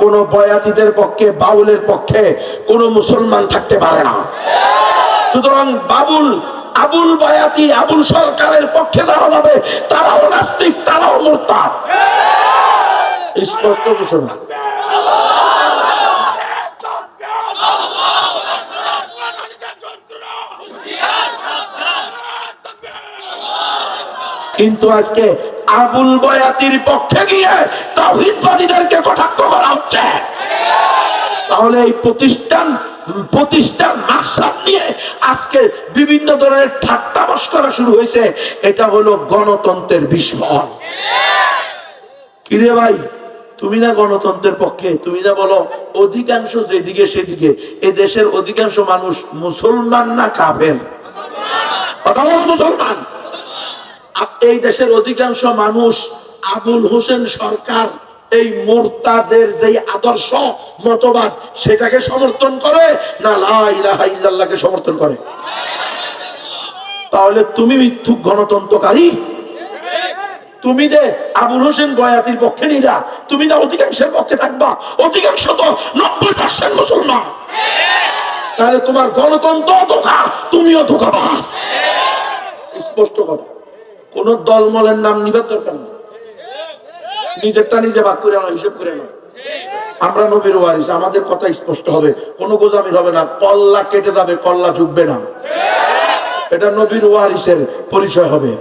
কোন বয়াতিদের পক্ষে, বাউলের পক্ষে কোন মুসলমান থাকতে পারে না। সুতরাং বাবুল, আবুল বয়াতি, আবুল সরকারের পক্ষে যারা যাবে, তারাও নাস্তিক, তারাও মোরতাদ। স্পষ্ট ঘোষণা। কিন্তু আজকে আবুল বয়াতির পক্ষে গিয়ে তাহিদবাদীদেরকে কটাক্ষ করা হচ্ছে। তাহলে এই প্রতিষ্ঠান প্রতিষ্ঠান মাকসাদ নিয়ে আজকে বিভিন্ন ধরনের ঠাট্টা করা শুরু হয়েছে। এটা হলো গণতন্ত্রের বিস্ময় কিরে ভাই, তুমি না গণতন্ত্রের পক্ষে, তুমি না বলো অধিকাংশ যেদিকে সেদিকে, এ দেশের অধিকাংশ মানুষ মুসলমান না কাফের? কথা বলো মুসলমান। এই দেশের অধিকাংশ মানুষ আবুল হোসেন সরকার, এই মোরতাদের যে আদর্শ, মতবাদ, সেটাকে সমর্থন করে না লা ইলাহা সমর্থন করে? তাহলে তুমি মিথ্যুক গণতন্ত্রকারী? তুমি যে আবুল হোসেন বয়াতির পক্ষে নিলা তুমি না অধিকাংশের পক্ষে থাকবা? অধিকাংশ তো নব্বই পার্সেন্ট মুসলমান। তাহলে তোমার গণতন্ত্র তুমিও ধোকাবাস স্পষ্ট কথা। কোন দলমলের নাম নিবার দরকার নিজেরটা নিজে ভাগ করে আনো হিসেব করে আনো আমরা নবীর ওয়ারিস আমাদের কথা স্পষ্ট হবে। কোনো গোজামিল হবে না। কল্লা কেটে যাবে, কল্লা ঝুঁকবে না। এটা নবীর ওয়ারিসের পরিচয় হবে।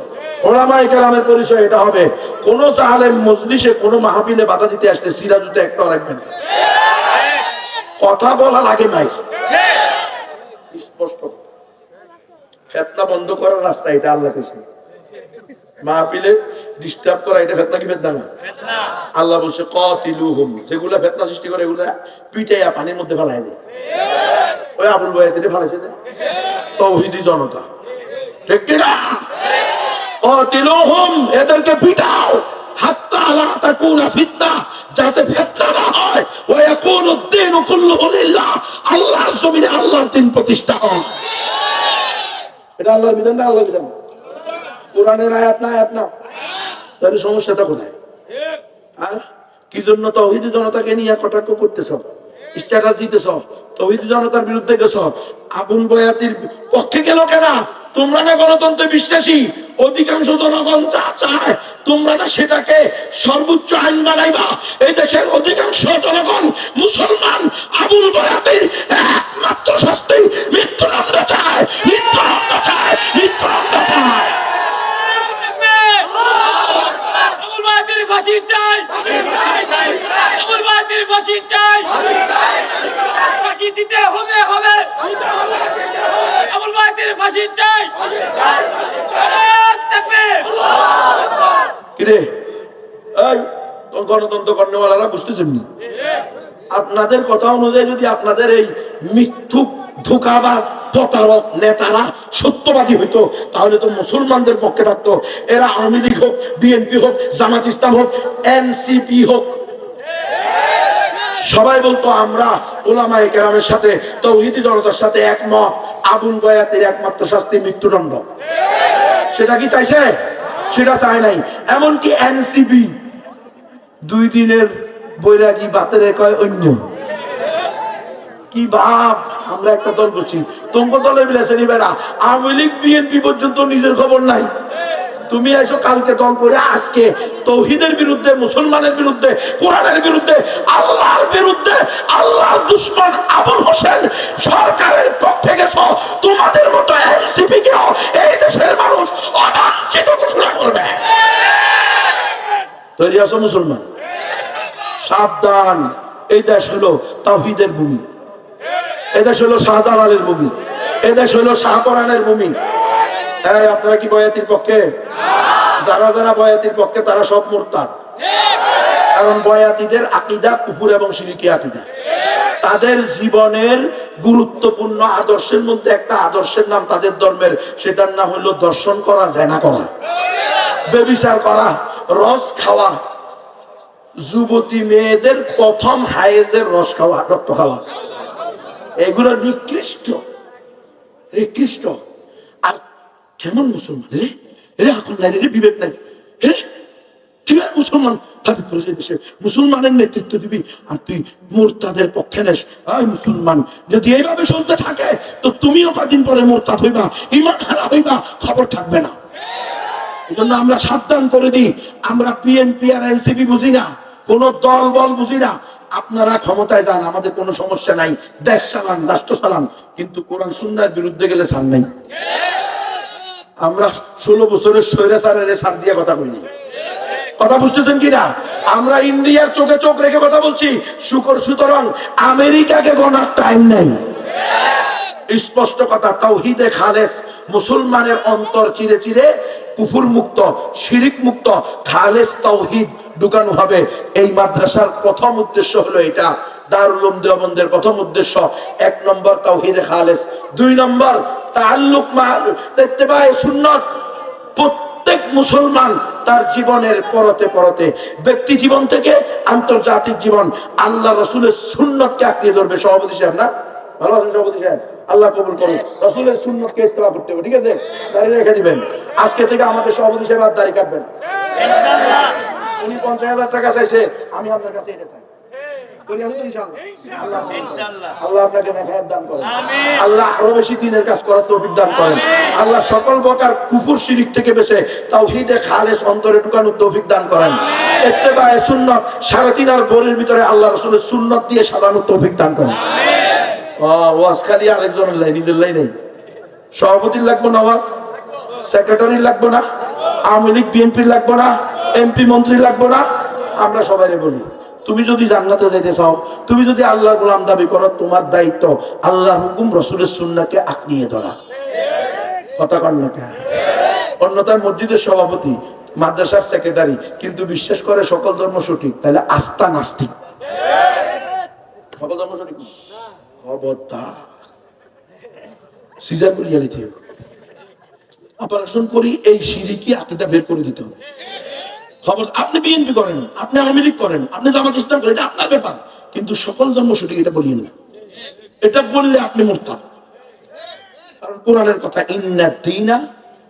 ওলামাই কালামের পরিচয় এটা হবে। কোন জাহালের মজলিসে কোন মাহফিলে বাধা দিতে আসলে সিরাজুতে একটা রাখবেন কথা বলা লাগে নাই। স্পষ্ট। ফেতনা বন্ধ করার রাস্তা এটা আল্লাহ কেছে মাহফিলে ডিস্টার্ব করা এটা ফেতনা কি ফেতনা না? আল্লাহ বলছে কতিলুহুম যেগুলা ফেতনা সৃষ্টি করে এগুলা পিটাইয়া পানির মধ্যে ফেলাই দেয়। ওই আবুল বয়াতিরে ফেলাইছে যে। তৌহিদি জনতা। ঠিক। কি না কতিলুহুম এদেরকে পিটাও। হাত্তা লা তাকুনা ফিতনা যাতে ফিতনা না হয়। ওয়া ইয়াকুনু দ্দীনু কুল্লুহু লিল্লাহ আল্লাহর জমিনে আল্লাহর দিন প্রতিষ্ঠা হয়। এটা আল্লাহর বিধান না আল্লাহর বিধান? কোরআনের আয়াত না আয়াত না তাহলে সমস্যাটা কোথায়? আর কি জন্য তৌহিদি জনতাকে নিয়ে কটাক্ষ করতেছ? স্ট্যাটাস দিতেছ? তৌহিদি জনতার বিরুদ্ধে গেছ? আবুল বয়াতির পক্ষে গেল কেন? তোমরা না গণতন্ত্রে বিশ্বাসী? অধিকাংশ জনগণ যা চায়, তোমরা না সেটাকে সর্বোচ্চ আইন বানাইবা? এই দেশের অধিকাংশ জনগণ মুসলমান, আবুল বয়াতির একমাত্র শাস্তি মৃত্যুদণ্ড চায় মৃত্যুদণ্ড চায় মৃত্যুদণ্ড চায় আবুল বাহাদির ফাঁসি চাই আবুল বাহাদির ফাঁসি চাই। ফাঁসি দিতে হবে হবে। ফাঁসি চাই। গণতন্ত্র কর্মওয়ালারা বুঝতেছেন নি? আপনাদের কথা অনুযায়ী যদি আপনাদের এই মিথ্যুক, ধোকাবাজ, প্রতারক নেতারা সত্যবাদী হইতো, তাহলে তো মুসলমানদের পক্ষে থাকতো। এরা আওয়ামী লীগ হোক, বিএনপি হোক, জামাত ইসলাম হোক, এনসিপি হোক সবাই বলতো, আমরা ওলামায়ে কেরামের সাথে, তৌহিদি জনতার সাথে একমত। আবুল বয়াতের একমাত্র শাস্তি মৃত্যুদণ্ড। সেটা কি চাইছে? সেটা চায় নাই। এমনকি এনসিবি দুই দিনের বৈরাগী বাতের কয় অন্য। কি বাপ, আমরা একটা দল করছি। তোমার দলে মিলেছে বেড়া। আওয়ামী লীগ, বিএনপি পর্যন্ত নিজের খবর নাই। তুমি এসো কালকে দল করে, আজকে তৌহিদের বিরুদ্ধে, মুসলমানের বিরুদ্ধে, কোরআনের বিরুদ্ধে, আল্লাহর বিরুদ্ধে, আল্লাহর দুশ্মন আবুল হোসেন সরকারের পক্ষে গেছো, তোমাদের মতো এনসিপি কেও এই দেশের মানুষ অবাঞ্ছিত ঘোষণা করবে। তৈরি আছো মুসলমান? সাবধান, এই দেশ হলো তাহিদের ভূমি। এই দেশ হলো শাহজালালের ভূমি। এই দেশ হলো শাহপরানের ভূমি। এই, আপনারা কি বয়াতির পক্ষে? যারা যারা বয়াতির পক্ষে, তারা সব মোরতাদ। কারণ বয়াতিদের আকিদা কুকুর এবং সিরিকি আকিদা। তাদের জীবনের গুরুত্বপূর্ণ আদর্শের মধ্যে একটা আদর্শের নাম তাদের ধর্মের, সেটার নাম হলো দর্শন করা, জেনা করা। বেবিচার করা, রস খাওয়া। যুবতী মেয়েদের প্রথম হায়েজের রস খাওয়া, রক্ত খাওয়া। এগুলো নিকৃষ্ট নিকৃষ্ট। আর কেমন মুসলমান রে রে এখন নাই রে বিবেক নাই রে তুই আর মুসলমান দেশে মুসলমানের নেতৃত্ব দিবি আর তুই মোরতাদের পক্ষে নেস। আয় মুসলমান, যদি এইভাবে থাকে, তো তুমিও কদিন পরে মোরতাদ হইবা, ইমান হইবা, খবর থাকবে না। এই জন্য আমরা সাবধান করে দিই, আমরা পিএনপি আর এনসিপি বুঝি না, কোন দল বল বুঝি না। আপনারা ক্ষমতায় যান, আমাদের কোনো সমস্যা নাই। দেশ চালান, রাষ্ট্র চালান, কিন্তু কোরআন সুন্নার বিরুদ্ধে গেলে ছাড় নাই। আমরা ষোলো বছরের স্বৈরাচারের সার দিয়ে কথা বলি কথা বুঝতেছেন কিনা? আমরা ইন্ডিয়ার চোখে চোখ রেখে কথা বলছি, শুকর সুতরাং আমেরিকাকে গণার টাইম নেই। স্পষ্ট কথা, তাওহিদে খালেস, মুসলমানের অন্তর চিরে চিরে কুফুর মুক্ত, শিরিক মুক্ত, খালেস তাওহিদ ঢুকানো হবে। এই মাদ্রাসার প্রথম উদ্দেশ্য হলো এটা। দারুল দেওবন্দের প্রথম উদ্দেশ্য, এক নম্বর তাওহিদে খালেস, দুই নম্বর তাল্লুক মা দেখতে পায় সুন্নত। প্রত্যেক মুসলমান তার জীবনের পরতে পরতে ব্যক্তি জীবন থেকে আন্তর্জাতিক জীবন। আল্লাহ রসুলের সুন্নতকে আঁকড়িয়ে ধরবে। সভাপতি সাহেব না? ভালো আছেন সভাপতি সাহেব? আল্লাহ কবুল করুন। রসুলের সুন্নতকে ইত্তেবা করতে হবে ঠিক আছে? দাঁড়িয়ে রেখে দিবেন। আজকে থেকে আমাদের সভাপতি সাহেব আর দাড়ি কাটবেন উনি পঞ্চাশ হাজার টাকা চাইছে আমি আপনার কাছে এটা চাই করি আমি তো ইনশাআল্লাহ। আল্লাহ- আল্লাহ আপনাকে দান করেন। আল্লাহ আরও বেশি দিনের কাজ করার তৌফিক দান করেন। আল্লাহ সকল প্রকার কুকুর শিরিক থেকে বেঁচে তাওহীদে খালেস অন্তরে ঢুকানোর তৌফিক দান করেন। ইত্তেবায়ে সুন্নাত সাড়ে তিন আর বোরের ভিতরে আল্লাহ রাসূলের সুন্নাত দিয়ে সাজানোর তৌফিক দান করেন। ওয়াজ খালি আরেকজনের লাই নিজের লাই নেই। সভাপতির লাগবো না ওয়াজ? সেক্রেটারি লাগবো না? আওয়ামী লীগ বিএনপি লাগবো না? এমপি মন্ত্রী লাগবো না? আমরা সবাই বলি। তুমি যদি জান্নাতে যাইতে চাও, তুমি যদি আল্লাহর গোলাম দাবি করো, তোমার দায়িত্ব আল্লাহর হুকুম, রসুলের সুন্নাকে আঁকড়িয়ে ধরা। কথা কন না কেন? অন্যথায় মসজিদের সভাপতি, মাদ্রাসার সেক্রেটারি, কিন্তু বিশ্বাস করে সকল ধর্ম সঠিক, তাহলে আস্থা নাস্তিক। সকল ধর্ম সঠিক অপারেশন করি, এই সিঁড়িকে আকিদা বের করে দিতে হবে? খবর আপনি বিএনপি করেন, আপনি আওয়ামী লীগ করেন, আপনি জামাত ইসলাম করেন, এটা আপনার ব্যাপার। কিন্তু সকল জন্ম সঠিক এটা বলিয়ে না এটা বললে আপনি মোরতাদ। কারণ কোরআনের কথা, ইন্না দিনা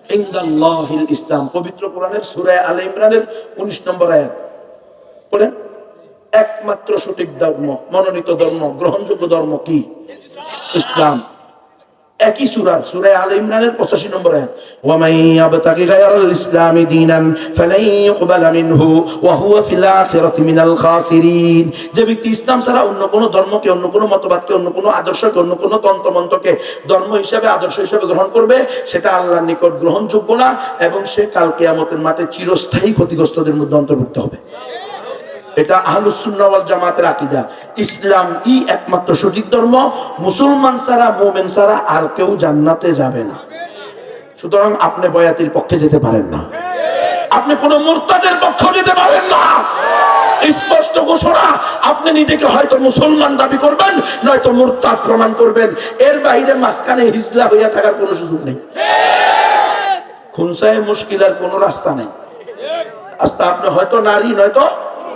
ইনদাল্লাহিল ইসলাম। পবিত্র কোরআনের সূরা আলে ইমরানের 19 নম্বর আয়াত। বলেন, একমাত্র সঠিক ধর্ম, মনোনীত ধর্ম, গ্রহণযোগ্য ধর্ম কি? ইসলাম। একই সুরার সুরায় আল ইমরানের 85 নম্বর আয়াত। ওয়া মান ইয়াবতাগি গায়রাল ইসলামি দীনান ফালাই ইউকবালা মিনহু ওয়া হুয়া ফিল আখিরাতি মিনাল খাসিরিন। যে ব্যক্তি ইসলাম ছাড়া অন্য কোন ধর্মকে, অন্য কোন মতবাদকে, অন্য কোন আদর্শকে, অন্য কোন তন্ত্রমন্ত্রকে ধর্ম হিসাবে, আদর্শ হিসাবে গ্রহণ করবে, সেটা আল্লাহর নিকট গ্রহণযোগ্য না, এবং সে কাল কিয়ামতের মাঠে চিরস্থায়ী ক্ষতিগ্রস্তদের মধ্যে অন্তর্ভুক্ত হবে। এটা আহলুস সুন্নাহ ওয়াল জামাতের আকীদা। ইসলাম ই একমাত্র সঠিক ধর্ম, মুসলমান ছাড়া, মোমেন ছাড়া আর কেউ জান্নাতে যাবে না। সুতরাং আপনি বয়াতির পক্ষে যেতে পারেন না। আপনি কোন মুরতাদের পক্ষ যেতে পারেন না। স্পষ্ট ঘোষণা, আপনি নিজেকে হয়তো মুসলমান দাবি করবেন, নয়তো মুরতাদ প্রমাণ করবেন। এর বাইরে মাঝখানে হিজলা হইয়া থাকার কোনো সুযোগ নেই। খুনসায় মুশকিলার কোনো রাস্তা নেই। আস্তে আপনি হয়তো নারী, নয়তো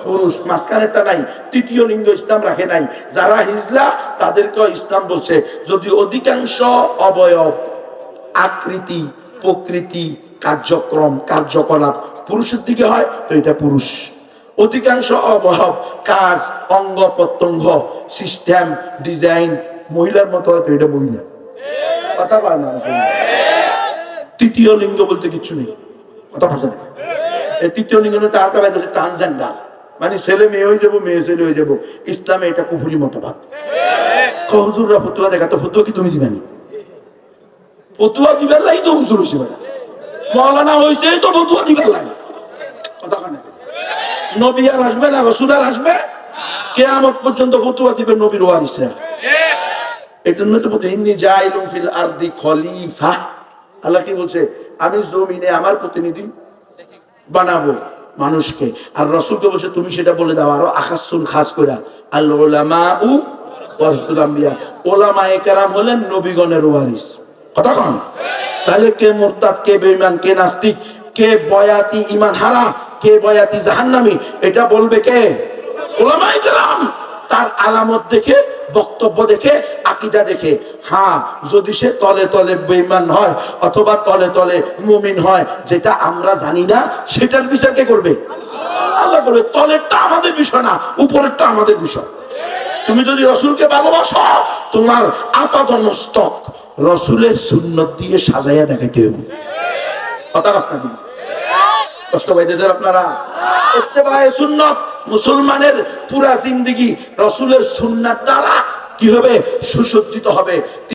পুরুষ, মাঝখানেরটা নাই, তৃতীয় লিঙ্গ ইসলাম রাখে নাই। যারা হিজলা তাদেরকে ইসলাম বলছে, যদি অধিকাংশ অবয়ব আকৃতি, প্রকৃতি, কার্যক্রম, কার্যকলাপ পুরুষের দিকে হয়, তো এটা পুরুষ। অধিকাংশ অবয়ব কাজ, অঙ্গ, প্রত্যঙ্গ, সিস্টেম, ডিজাইন, মহিলার মতো হয়, তো এটা মহিলা। কথা পায় না তৃতীয় লিঙ্গ বলতে কিছু নেই। কথা এই তৃতীয় লিঙ্গ ট্রান্সজেন্ডার মানে ছেলে মেয়ে হয়ে যাব, মেয়ে ছেলে হয়ে যাব। ইসলামে এটা কুফুরি মতবাদ। হুজুররা ফতুয়া দেখা, তো ফতুয়া কি তুমি দিবেনি ফতুয়া দিবার লাই তো হুজুর হয়েছে মৌলানা হয়েছে তো ফতুয়া দিবার কথা কানে নবী আর আসবে না, রসুল আর আসবে? কেয়ামত পর্যন্ত ফতুয়া দিবে নবীর ইন্নি জাইলুম ফিল খলিফা। আল্লাহ কি বলছে? আমি জমিনে আমার প্রতিনিধি বানাবো। মানুষকে। আর রসুলকে বলছে, তুমি সেটা বলে দাও। আরও আকাশুল খাস করে আল ওলামা একরাম হলেন নবীগণের ওয়ারিস। কথা কন? তাহলে কে মুরতাদ, কে বেঈমান, কে নাস্তিক, কে বয়াতি ইমান হারা, কে বয়াতি জাহান্নামি, এটা বলবে কে? ওলামা একরাম তার আলামত দেখে বক্তব্য দেখে, আকিদা দেখে। হ্যাঁ যদি সে তলে তলে বেইমান হয় অথবা তলে তলে মুমিন হয়, যেটা আমরা জানি না, সেটার বিচার কে করবে? আল্লাহ বলে, তলেরটা আমাদের বিষয় না, উপরেরটা আমাদের বিষয়। তুমি যদি রসুলকে ভালোবাসো, তোমার আপাত মস্তক রসুলের সুন্নত দিয়ে সাজাইয়া দেখাইতে হবে কথা কষ্ট পাইতেছেন আপনারা? সুন্নত। মুসলমানের পুরা জিন্দিগি রসুলের সুন্নার দ্বারা কি হবে সুসজ্জিত হবে?